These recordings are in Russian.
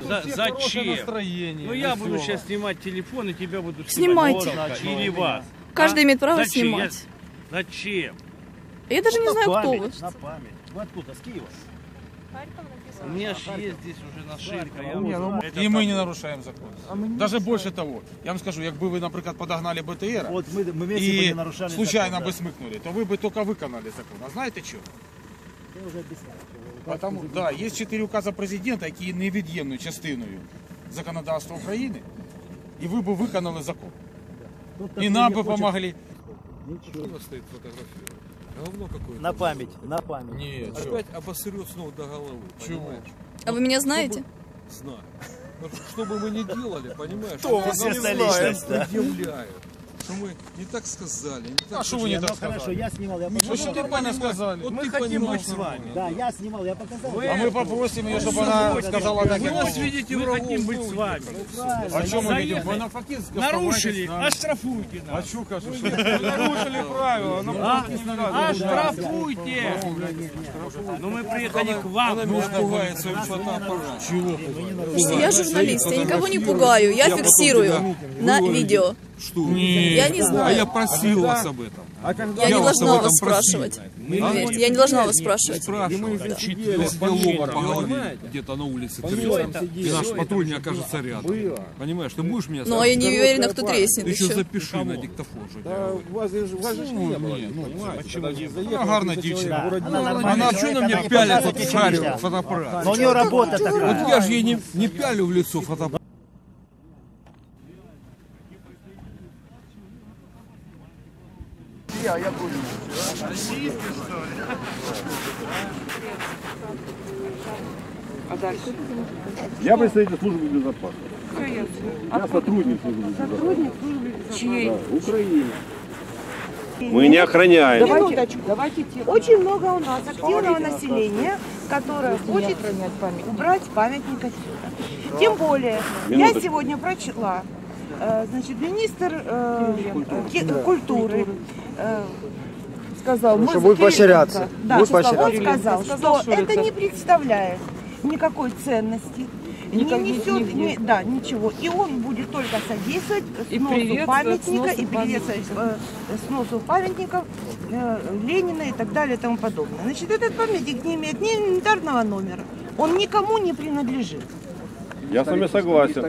За- всех хорошее зачем? настроение. Ну я буду веселое. сейчас снимать телефон, и тебя будут Снимайте. снимать. Вот, Или вас. Каждый А? имеет право Зачем? снимать. Я- Зачем? Я даже не На знаю, кто память, вы. На память. Вы откуда? С Киева? У меня же есть здесь уже нашивка. Я Ні, ну, вот- это і ми так не вот. нарушаємо закон. Даже більше того, я вам скажу, якби ви, наприклад, подогнали БТР Вот мы, мы вместе бы і не нарушали случайно закон, би да. смикнули, то ви б тільки виконали закон. А знаєте що? Я уже объяснял. что вы- Потому, да, є чотири укази президента, які є невід'ємною частиною законодавства України, і ви б виконали закон. Тот, І который нам не би хочет- помогли. Ничего. стоит фотографировать. Говно какое-то. На память, на память. Ні, чого? Опять обосрет снова до головы. Чего? понимаешь? А вы меня знаете? Знаю. Но Что бы мы ни делали, понимаешь? Кто это все нам личность, да? предъявляют. Что мы не так сказали, не так А что вы не Не, ну так хорошо, сказали? я снимал, я Ну показал. що ти пане сказали? Вот Мы ты хотим понимаешь быть с вами. Да, я снимал, я показал. А ми попросимо її, щоб вона сказала так, Вы нас видите мы хотим быть с вами. А що ми Заехали. видимо? Вона фактично Нарушили, оштрафуйте А нас. що кажу, що нарушили правила, ну А? Оштрафуйте. Ну мы приехали к вам. Она меня пугает своим фотоаппаратом. Чего? Я журналист, я никого не пугаю, я фиксирую на видео. Что? Я не А я знаю. просил вас об этом. Я не вас должна об этом вас спрашивать. Поверьте, я не должна вас спрашивать. Спрашиваю. Если тебе ломом по голове где-то на улице треснет, и наш патруль не окажется рядом. Понимаешь, ты будешь меня Ну, а я не уверена, кто треснет Ты еще еще. запиши на диктофон, что я говорю. Вона гарна дівчина. Она Она нормальная что человек, на она меня не пялит вот шарю фотоаппарат? Но у нее работа такая. Вот я же ей не, не пялю в лицо фотоаппарат. Я представитель службы безопасности. Я сотрудник службы безопасности. Чьей? Да, Украины. Мы не охраняем. Минуточку. Очень много у нас активного населения, которое хочет убрать памятник отсюда. Тем более, я сегодня прочла, значит, министр э, ки- культуры э, сказал, мы что будет поощряться. Да, Будет он поощряться. сказал, Сказал, что это не представляет никакой ценности. Не несет, ни- да, ничего. И он будет только содействовать сносу памятника и приветствовать э, сносу памятников э, Ленина и так далее и тому подобное. Значит, этот памятник не имеет ни инвентарного номера. Он никому не принадлежит. Я с вами согласен.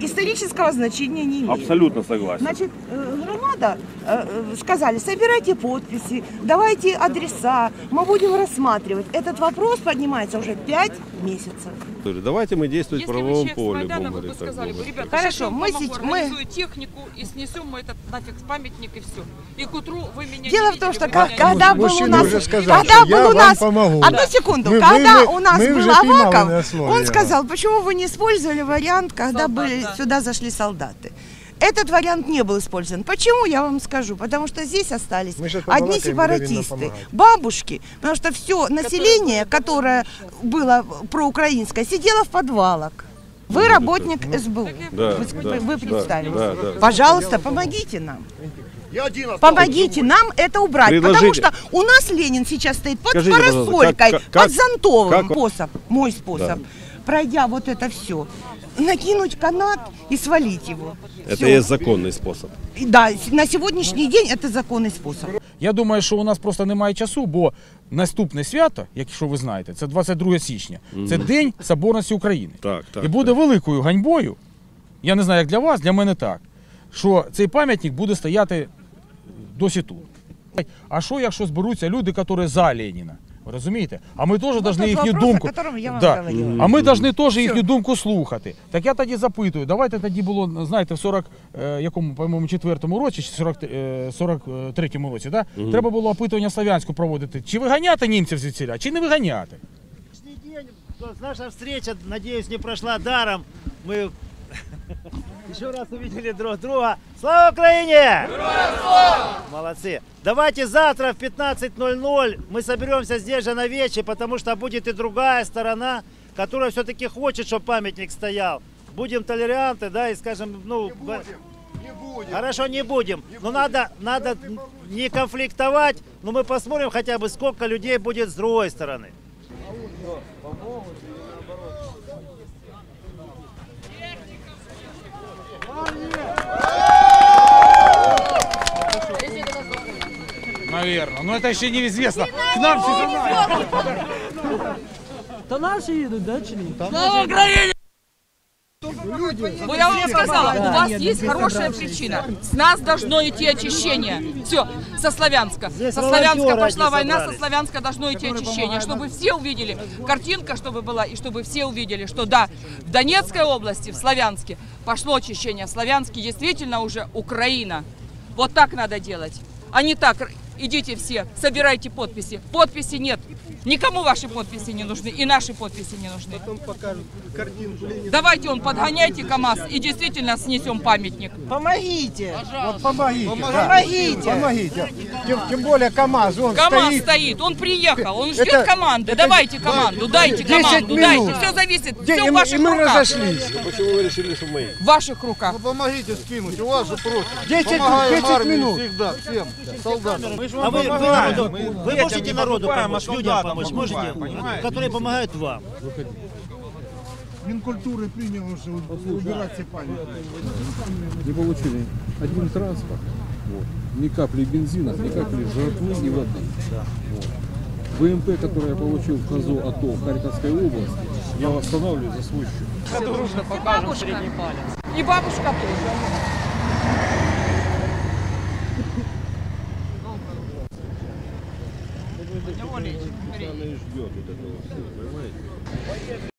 Исторического значения не имеет. Абсолютно согласен. Значит, э, громада э, э, сказали, собирайте подписи, давайте адреса, мы будем рассматривать. Этот вопрос поднимается уже пять месяцев. Давайте мы действовать в Если правовом поле. Майдана, будем вы бы говорить, так сказали бы, думать. ребята, Хорошо, сейчас мы сети- мы- технику и снесем мы этот нафиг памятник и все. И к утру вы меня Дело не в том, что вы ка- меня не когда был у нас, уже сказал, когда был у нас, помогу. одну секунду, Мы- когда мы- у нас мы был Аваков, он сказал, почему вы не использовали вариант, когда Солдат, были да. сюда зашли солдаты. Этот вариант не был использован. Почему, я вам скажу. Потому что здесь остались одни сепаратисты, бабушки, потому что все население, которое было проукраинское, сидело в подвалах. Вы работник СБУ. Да, вы, да, вы да, представились. да, да. Пожалуйста, помогите нам. Помогите нам это убрать, потому Предложите. что у нас Ленин сейчас стоит под Скажите, парасолькой, как- как- под зонтовым. как- Способ, мой способ, пройдя вот это все, накинуть канат и свалить его. Это Всё. есть законный способ. И Да, на сегодняшний день это законный способ. Я думаю, що у нас просто немає часу, бо наступне свято, якщо ви знаєте, це 22 січня. Це День Соборності України. Так, так. І буде великою ганьбою, я не знаю, як для вас, для мене так, що цей пам'ятник буде стояти досі тут. А що, якщо зберуться люди, які за Леніна? Розумієте? А ми теж повинні їхню вопрос, думку. я вам Да. говорила. А ми повинні теж їхню думку слухати. Так я тоді запитую, давайте тоді було, знаєте, в 40, е, якому, по-моєму, четвертому році, чи 40, е, 43-му році, да? треба було опитування Слов'янську проводити. Чи виганяти німців звідсіля, чи не виганяти? Сегодняшний день, то есть наша встреча, надеюсь, не прошла даром. Мы еще раз увидели друг друга. Слава Украине! Молодцы. Давайте завтра в 15.00 мы соберемся здесь же на вече, потому что будет и другая сторона, которая все-таки хочет, чтобы памятник стоял. Будем толеранты, да, и скажем, ну... Хорошо, не будем. Но надо, надо не конфликтовать, но мы посмотрим хотя бы, сколько людей будет с другой стороны что. Наверное. Но ну, это еще неизвестно. К нам сезонарь. Та наші їдуть, да, чи ні? Слава Україні! Ну, я вам сказала, у вас есть хорошая причина. С нас должно идти очищение. Все, со Славянска. Со Славянска пошла война, со. Славянска должно идти очищение. Чтобы все увидели, картинка чтобы была, и чтобы все увидели, что да, в Донецкой области, в Славянске пошло очищение. В Славянске действительно уже Украина. Вот так надо делать. А не так, идите все, собирайте подписи. Подписи нет. Никому ваши подписи не нужны, и наши подписи не нужны. Давайте он подгоняйте КАМАЗ и действительно снесем памятник. Помогите! Вот помогите! Помогите! Помогите! Тем, тем более КАМАЗ, он КАМАЗ стоит. стоит, он приехал, он ждет Это- команды. это Давайте команду, дайте 10 команду, минут. дайте. Все зависит, все и, в мы- ваших и мы руках. разошлись. Почему вы решили, что мы? В ваших руках. Помогите скинуть, у вас же просят. 10, Помогаем 10 армии минут. всегда, всем солдатам. А вы, вы, народу, вы можете народу помочь, людям помочь, можете, которые помогают вам. Минкультуры принял уже убирать все памятники. Не получили один транспорт, вот, ни капли бензина, ни капли жратвы и воды. Вот. ВМП, который я получил в КАЗО АТО в Харьковской области, я восстанавливаю за свой счет. И бабушка. И бабушка тоже. Она и ждет вот этого всего, понимаете?